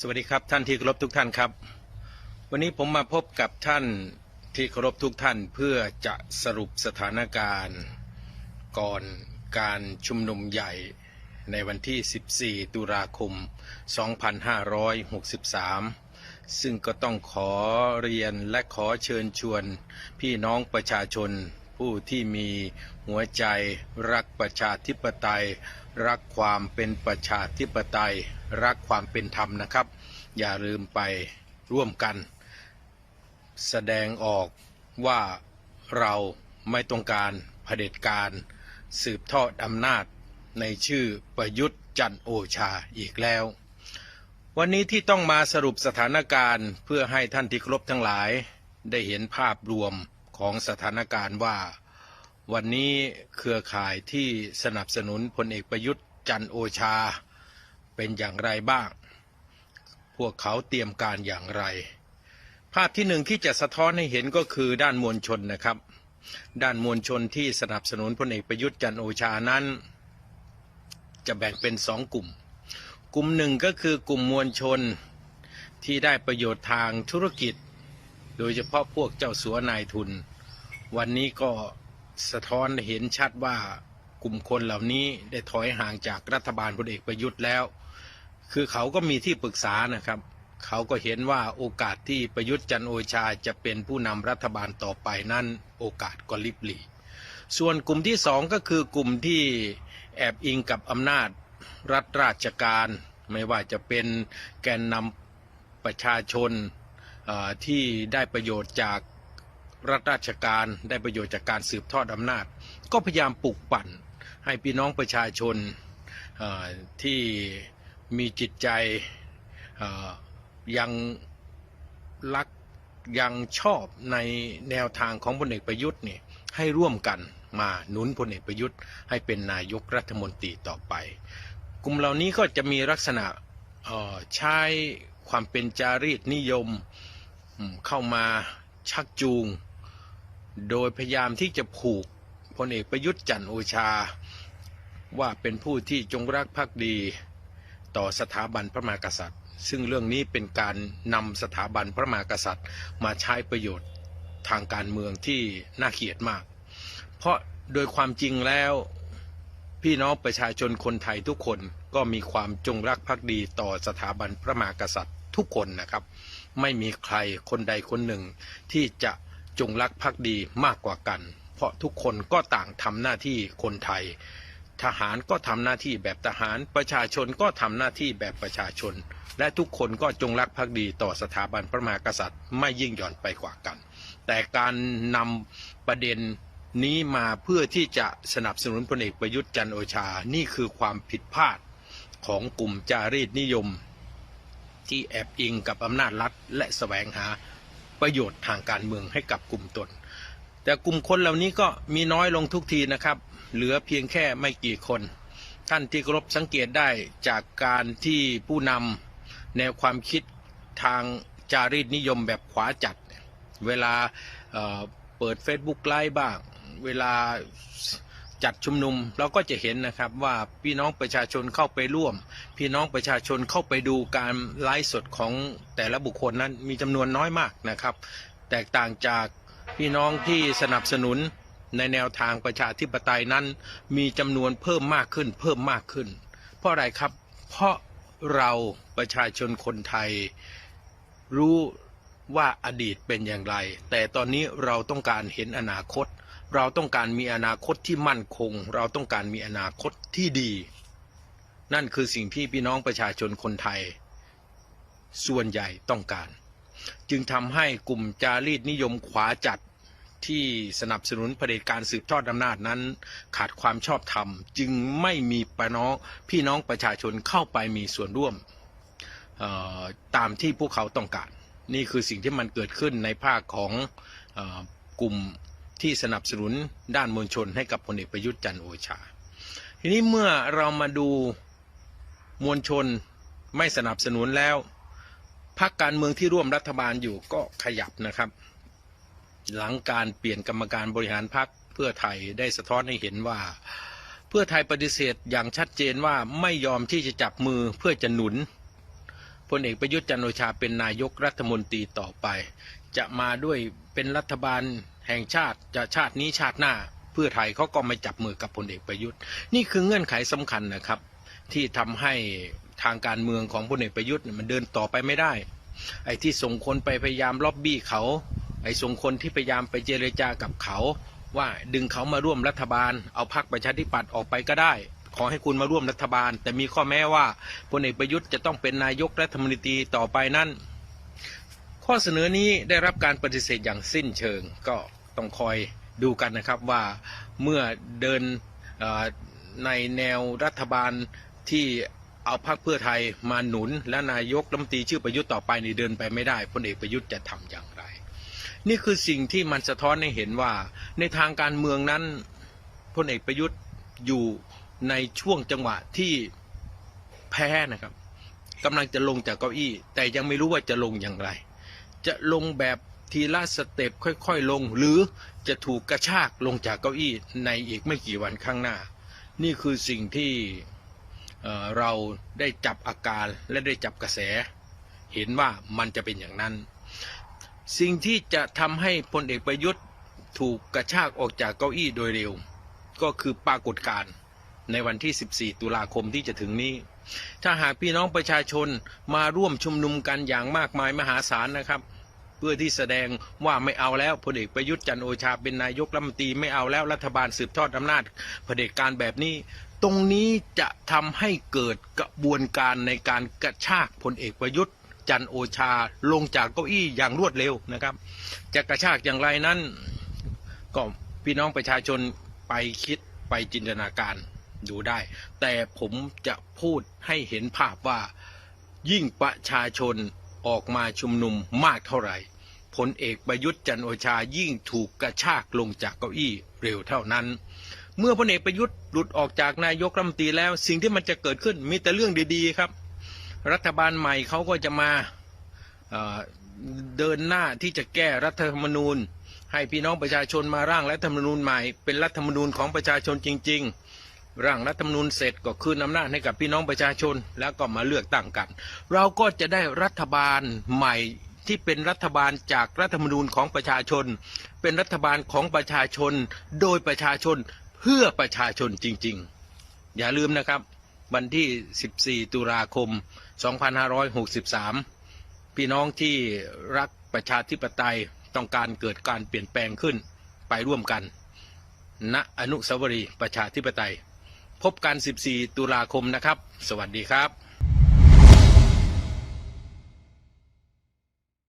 สวัสดีครับท่านที่เคารพทุกท่านครับ วันนี้ผมมาพบกับท่านที่เคารพทุกท่านเพื่อจะสรุปสถานการณ์ ก่อนการชุมนุมใหญ่ในวันที่ 14 ตุลาคม 2563 ซึ่งก็ต้องขอเรียนและขอเชิญชวนพี่น้องประชาชน ผู้ที่มีหัวใจรักประชาธิปไตย รักความเป็นประชาธิปไตย รักความเป็นธรรมนะครับ อย่าลืมไปร่วมกัน แสดงออกว่าเราไม่ต้องการเผด็จการสืบทอดอำนาจในชื่อประยุทธ์จันโอชาอีกแล้ว วันนี้ที่ต้องมาสรุปสถานการณ์เพื่อให้ท่านที่ครพทั้งหลาย ได้เห็นภาพรวม ของสถานการณ์ว่า วันนี้เครือข่ายที่สนับสนุนพลเอกประยุทธ์จันโอชา เป็นอย่างไรบ้าง พวกเขาเตรียมการอย่างไร ภาพที่หนึ่งที่จะสะท้อนให้เห็นก็คือด้านมวลชนนะครับ ด้านมวลชนที่สนับสนุนพลเอกประยุทธ์จันโอชานั้น จะแบ่งเป็นสองกลุ่ม กลุ่มหนึ่งก็คือกลุ่มมวลชนที่ได้ประโยชน์ทางธุรกิจ โดยเฉพาะพวกเจ้าสัวนายทุน วันนี้ก็สะท้อนเห็นชัดว่ากลุ่มคนเหล่านี้ได้ถอยห่างจากรัฐบาลพลเอกประยุทธ์แล้ว คือเขาก็มีที่ปรึกษานะครับ เขาก็เห็นว่าโอกาสที่ประยุทธ์จันโอชาจะเป็นผู้นำรัฐบาลต่อไปนั้นโอกาสก็ลิบหลี ส่วนกลุ่มที่สองก็คือกลุ่มที่แอบอิงกับอำนาจรัฐราชการ ไม่ว่าจะเป็นแกนนำประชาชนที่ได้ประโยชน์จาก รัฐราชการได้ประโยชน์จากการสืบทอดอำนาจ ก็พยายามปลุกปั่นให้พี่น้องประชาชนที่มีจิตใจยังรักยังชอบในแนวทางของพลเอกประยุทธ์นี่ให้ร่วมกันมาหนุนพลเอกประยุทธ์ให้เป็นนายกรัฐมนตรีต่อไป กลุ่มเหล่านี้ก็จะมีลักษณะใช้ความเป็นจารีตนิยมเข้ามา ชักจูง โดยพยายามที่จะผูกพลเอกประยุทธ์จันโอชา ว่าเป็นผู้ที่จงรักภักดี ต่อสถาบันพระมหากษัตริย์ ซึ่งเรื่องนี้เป็นการนำสถาบันพระมหากษัตริย์ มาใช้ประโยชน์ทางการเมืองที่น่าเกลียดมาก เพราะโดยความจริงแล้วพี่น้องประชาชนคนไทยทุกคนก็มีความจงรักภักดีต่อสถาบันพระมหากษัตริย์ทุกคนนะครับ ไม่มีใครคนใดคนหนึ่ง ที่จะจงรักภักดีมากกว่ากัน เพราะทุกคนก็ต่างทำหน้าที่คนไทย ทหารก็ทำหน้าที่แบบทหาร ประชาชนก็ทำหน้าที่แบบประชาชน และทุกคนก็จงรักภักดีต่อสถาบันพระมหากษัตริย์ ไม่ยิ่งหย่อนไปกว่ากัน แต่การนำประเด็นนี้มาเพื่อที่จะสนับสนุนพลเอกประยุทธ์จันโอชา นี่คือความผิดพลาดของกลุ่มจารีตนิยม ที่แอบอิงกับอำนาจรัฐ และแสวงหาประโยชน์ทางการเมืองให้กับกลุ่มตน แต่กลุ่มคนเหล่านี้ก็มีน้อยลงทุกทีนะครับ เหลือเพียงแค่ไม่กี่คน ท่านที่เคารพสังเกตได้จากการที่ผู้นำแนวความคิดทางจารีตนิยมแบบขวาจัด เวลาเอ่อเปิด Facebook ไลฟ์บ้าง เวลา จัดชุมนุมเราก็จะเห็นนะครับว่าพี่น้องประชาชนเข้าไปร่วม พี่น้องประชาชนเข้าไปดูการไลฟ์สดของแต่ละบุคคลนั้นมีจำนวนน้อยมากนะครับ แตกต่างจากพี่น้องที่สนับสนุนในแนวทางประชาธิปไตยนั้น มีจำนวนเพิ่มมากขึ้น เพิ่มมากขึ้น เพราะอะไรครับ เพราะเราประชาชนคนไทย รู้ว่าอดีตเป็นอย่างไร แต่ตอนนี้เราต้องการเห็นอนาคต เราต้องการมีอนาคตที่มั่นคง เราต้องการมีอนาคตที่ดี นั่นคือสิ่งที่พี่น้องประชาชนคนไทย ส่วนใหญ่ต้องการ จึงทำให้กลุ่มจารีตนิยมขวาจัดที่สนับสนุนเผด็จการสืบทอดอำนาจนั้น ขาดความชอบธรรม จึงไม่มีปน้องพี่น้องประชาชนเข้าไปมีส่วนร่วมตามที่พวกเขาต้องการ นี่คือสิ่งที่มันเกิดขึ้นในภาคของออกลุ่ม ที่สนับสนุนด้านมวลชนให้กับพลเอกประยุทธ์จันโอชา ทีนี้เมื่อเรามาดูมวลชนไม่สนับสนุนแล้วพรรคการเมืองที่ร่วมรัฐบาลอยู่ก็ขยับนะครับ หลังการเปลี่ยนกรรมการบริหารพรรคเพื่อไทยได้สะท้อนให้เห็นว่า เพื่อไทยปฏิเสธอย่างชัดเจนว่าไม่ยอมที่จะจับมือเพื่อจะหนุนพลเอกประยุทธ์จันโอชาเป็นนายกรัฐมนตรีต่อไป จะมาด้วยเป็นรัฐบาลแห่งชาติจะชาตินี้ชาติหน้า เพื่อไทยเขาก็ไม่จับมือกับพลเอกประยุทธ์ นี่คือเงื่อนไขสำคัญนะครับ ที่ทำให้ทางการเมืองของพลเอกประยุทธ์มันเดินต่อไปไม่ได้ ไอ้ที่ส่งคนไปพยายามล็อบบี้เขา ไอ้ส่งคนที่พยายามไปเจรจากับเขา ว่าดึงเขามาร่วมรัฐบาล เอาพรรคประชาธิปัตย์ออกไปก็ได้ ขอให้คุณมาร่วมรัฐบาล แต่มีข้อแม้ว่าพลเอกประยุทธ์จะต้องเป็นนายกรัฐมนตรีต่อไปนั้น ข้อเสนอนี้ได้รับการปฏิเสธอย่างสิ้นเชิงก็ต้องคอยดูกันนะครับว่าเมื่อเดินในแนวรัฐบาลที่เอาพรรคเพื่อไทยมาหนุน และนายกรัฐมนตรีชื่อประยุทธ์ต่อไปในเดินไปไม่ได้พลเอกประยุทธ์จะทำอย่างไร นี่คือสิ่งที่มันสะท้อนให้เห็นว่า ในทางการเมืองนั้นพลเอกประยุทธ์อยู่ในช่วงจังหวะที่แพ้นะครับกำลังจะลงจากเก้าอี้ แต่ยังไม่รู้ว่าจะลงอย่างไร จะลงแบบทีละสเต็ปค่อยๆลง หรือจะถูกกระชากลงจากเก้าอี้ในอีกไม่กี่วันข้างหน้า นี่คือสิ่งที่เราได้จับอาการและได้จับกระแส เห็นว่ามันจะเป็นอย่างนั้น สิ่งที่จะทำให้พลเอกประยุทธ์ถูกกระชากออกจากเก้าอี้โดยเร็ว ก็คือปรากฏการณ์ในวันที่ 14 ตุลาคมที่จะถึงนี้ ถ้าหากพี่น้องประชาชนมาร่วมชุมนุมกันอย่างมากมายมหาศาลนะครับ เพื่อที่แสดงว่าไม่เอาแล้วพลเอกประยุทธ์จันโอชาเป็นนายกรัฐมนตรีไม่เอาแล้วรัฐบาลสืบทอดอำนาจเผด็จการแบบนี้ ตรงนี้จะทำให้เกิดกระบวนการในการกระชากพลเอกประยุทธ์จันโอชาลงจากเก้าอี้อย่างรวดเร็วนะครับ จะกระชากอย่างไรนั้นก็พี่น้องประชาชนไปคิดไปจินตนาการดูได้ แต่ผมจะพูดให้เห็นภาพว่ายิ่งประชาชน ออกมาชุมนุมมากเท่าไหร่พลเอกประยุทธ์จันโอชายิ่งถูกกระชากลงจากเก้าอี้เร็วเท่านั้น เมื่อพลเอกประยุทธ์หลุดออกจากนายกรัฐมนตรีแล้ว สิ่งที่มันจะเกิดขึ้นมีแต่เรื่องดีๆครับ รัฐบาลใหม่เขาก็จะมาเเดินหน้าที่จะแก้รัฐธรรมนูญ ให้พี่น้องประชาชนมาร่างรัฐธรรมนูญใหม่ เป็นรัฐธรรมนูญของประชาชนจริง ๆ ร่างรัฐธรรมนูญเสร็จก็คืนอำนาจให้กับพี่น้องประชาชน แล้วก็มาเลือกตั้งกัน เราก็จะได้รัฐบาลใหม่ที่เป็นรัฐบาลจากรัฐธรรมนูญของประชาชน เป็นรัฐบาลของประชาชน โดยประชาชนเพื่อประชาชนจริง ๆ อย่าลืมนะครับ วันที่ 14 ตุลาคม 2563 พี่น้องที่รักประชาธิปไตยต้องการเกิดการเปลี่ยนแปลงขึ้นไปร่วมกันณอนุสาวรีย์ประชาธิปไตย พบกัน 14 ตุลาคมนะครับ สวัสดีครับ